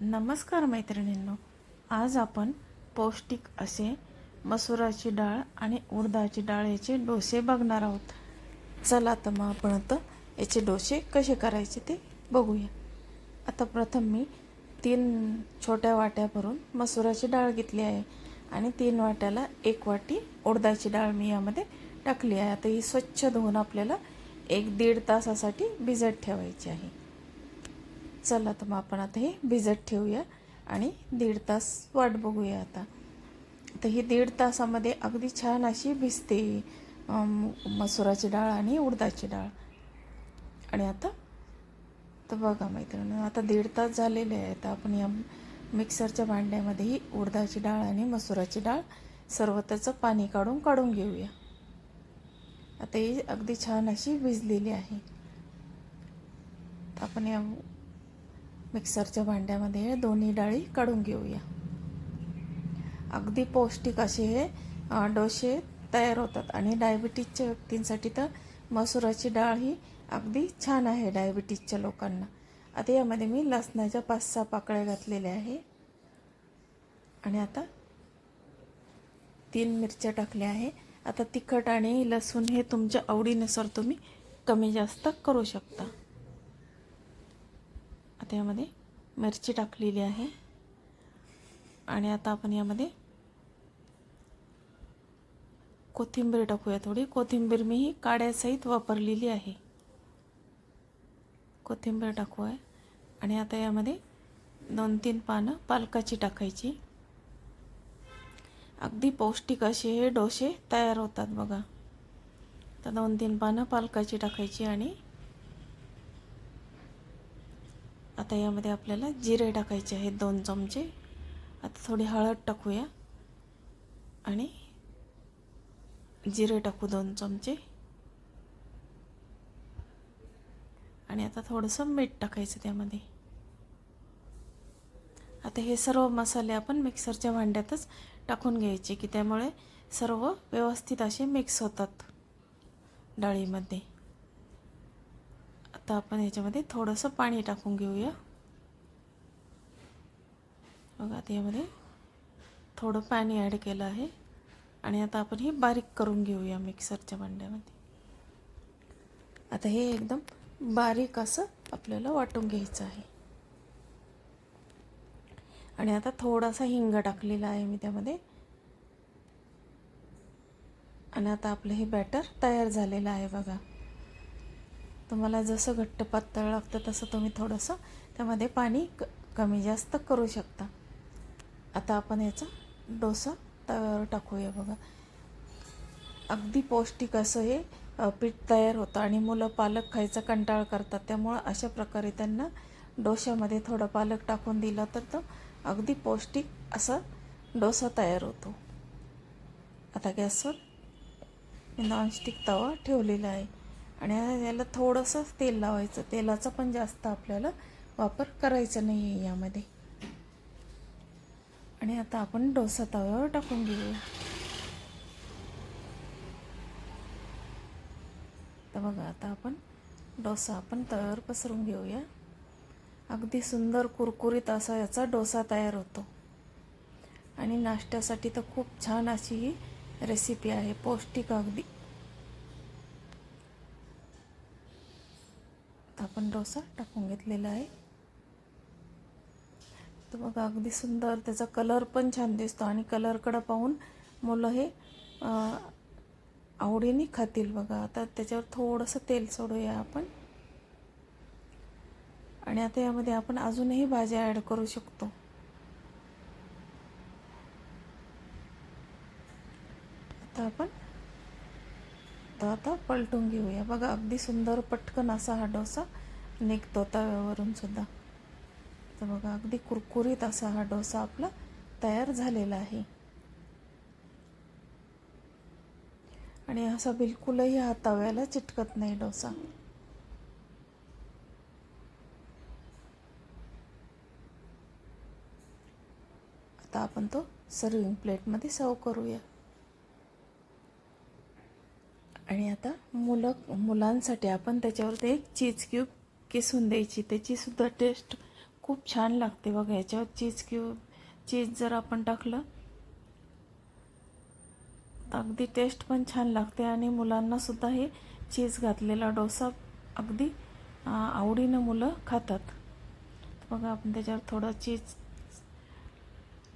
नमस्कार मैत्रिणींनो आज आपण पौष्टिक असे मसुराची डाळ आणि उडदाची डाळ याचे डोसे बघणार आहोत. चला तर मग आपण आता याचे डोसे कसे करायचे ते बघूया. आता प्रथम मी तीन छोट्या वाट्या भरून मसुराची डाळ घेतली आहे आणि तीन वाट्याला एक वाटी उडदाची डाळ मी यामध्ये टाकली आहे. आता ही स्वच्छ धुवून आपल्याला एक दीड तासासाठी भिजत ठेवायची आहे. चला तर मग आपण आता हे भिजत ठेवूया आणि दीड तास वाट बघूया आता. तर ही दीड तासामध्ये अगदी छान अशी भिजते मसुराची डाळ आणि उडदाची डाळ. आणि आता तर बघा मैत्रिणी आता दीड तास झालेले आहे तर आपण या मिक्सरच्या भांड्यामध्ये ही उडदाची डाळ आणि मसुराची डाळ सर्व त्याचं पाणी काढून काढून घेऊया. आता ही अगदी छान अशी भिजलेली आहे. तर आपण या मिक्सरच्या भांड्यामध्ये दोन्ही डाळी काढून घेऊया. अगदी पौष्टिक असे हे डोसे तयार होतात आणि डायबिटीजच्या व्यक्तींसाठी तर मसुराची डाळ ही अगदी छान आहे डायबिटीजच्या लोकांना. आता यामध्ये मी लसणाच्या पाच सहा पाकळ्या घातलेल्या आहे. आणि आता तीन मिरच्या टाकल्या आहे. आता तिखट आणि लसूण हे तुमच्या आवडीनुसार तुम्ही कमी जास्त करू शकता. आता यामध्ये मिरची टाकलेली आहे. आणि आता आपण यामध्ये कोथिंबीर टाकूया थोडी. कोथिंबीर मी ही काड्यासहित वापरलेली आहे. कोथिंबीर टाकू आहे आणि आता यामध्ये दोन तीन पानं पालकाची टाकायची. अगदी पौष्टिक असे हे डोसे तयार होतात बघा. तर दोन तीन पानं पालकाची टाकायची आणि आता यामध्ये आपल्याला जिरे टाकायचे आहेत दोन चमचे. आता थोडी हळद टाकूया. आणि जिरे टाकू दोन चमचे. आणि आता थोडंसं मीठ टाकायचं त्यामध्ये. आता हे सर्व मसाले आपण मिक्सरच्या भांड्यातच टाकून घ्यायचे की त्यामुळे सर्व व्यवस्थित असे मिक्स होतात डाळीमध्ये. आता आपण ह्याच्यामध्ये थोडंसं पाणी टाकून घेऊया. बघा आता यामध्ये थोडं पाणी ॲड केलं आहे. आणि आता आपण हे बारीक करून घेऊया मिक्सरच्या भांड्यामध्ये. आता हे एकदम बारीक असं आपल्याला वाटून घ्यायचं आहे. आणि आता थोडासा हिंग टाकलेला आहे मी त्यामध्ये. आणि आता आपलं हे बॅटर तयार झालेलं आहे बघा. तुम्हाला जसं घट्ट पातळ लागतं तसं तुम्ही थोडंसं त्यामध्ये पाणी क कमी जास्त करू शकता. आता आपण याचा डोसा तव्यावर टाकूया बघा. अगदी पौष्टिक असं हे पीठ तयार होतं आणि मुलं पालक खायचा कंटाळ करतात. त्यामुळं अशा प्रकारे त्यांना डोशामध्ये थोडं पालक टाकून दिला तर तो अगदी पौष्टिक असा डोसा तयार होतो. आता गॅसवर मी नॉनस्टिक तवा ठेवलेला आहे. आणि याला थोडंसं तेल लावायचं. तेलाचा पण जास्त आपल्याला वापर करायचा नाही आहे यामध्ये. आणि आता आपण डोसा तव्यावर टाकून घेऊया. तर बघा आता आपण डोसा आपण तव्यावर पसरून घेऊया. अगदी सुंदर कुरकुरीत असा याचा डोसा तयार होतो. आणि नाश्त्यासाठी तर खूप छान अशी ही रेसिपी आहे. पौष्टिक अगदी. आता आपण डोसा टाकून घेतलेला आहे. तर बघा अगदी सुंदर त्याचा कलर पण छान दिसतो आणि कलरकडं पाहून मुलं हे आवडीने खातील बघा. आता त्याच्यावर थोडंसं तेल सोडूया आपण. आणि आता यामध्ये आपण अजूनही भाज्या ॲड करू शकतो आता आपण तर आता पलटून घेऊया. बघा अगदी सुंदर पटकन असा हा डोसा निघतो तव्यावरून सुद्धा. तर बघा अगदी कुरकुरीत असा हा डोसा आपला तयार झालेला आहे. आणि असा बिलकुलही हा तव्याला चिटकत नाही डोसा. आता आपण तो सर्विंग प्लेटमध्ये सर्व करूया आणि आता मुलं मुलांसाठी आपण त्याच्यावरती एक चीज क्यूब किसून द्यायची. त्याचीसुद्धा टेस्ट खूप छान लागते बघा. याच्यावर चीज क्यूब चीज जर आपण टाकलं तर अगदी टेस्ट पण छान लागते आणि मुलांनासुद्धा हे चीज घातलेला डोसा अगदी आवडीनं मुलं खातात. बघा आपण त्याच्यावर थोडं चीज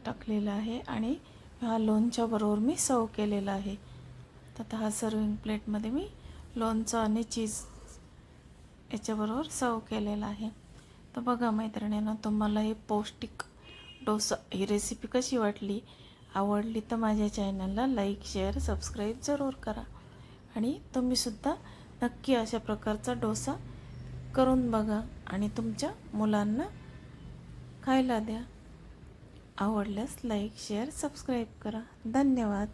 टाकलेलं आहे आणि हा लोणच्याबरोबर मी सर्व केलेला आहे. तर आता हा सर्विंग प्लेटमध्ये मी लोणचं आणि चीज याच्याबरोबर सर्व केलेला आहे. तर बघा मैत्रिणीनं तुम्हाला हे पौष्टिक डोसा ही रेसिपी कशी वाटली आवडली तर माझ्या चॅनलला लाईक शेअर सबस्क्राईब जरूर करा. आणि तुम्हीसुद्धा नक्की अशा प्रकारचा डोसा करून बघा आणि तुमच्या मुलांना खायला द्या. आवडल्यास लाईक शेअर सबस्क्राईब करा. धन्यवाद.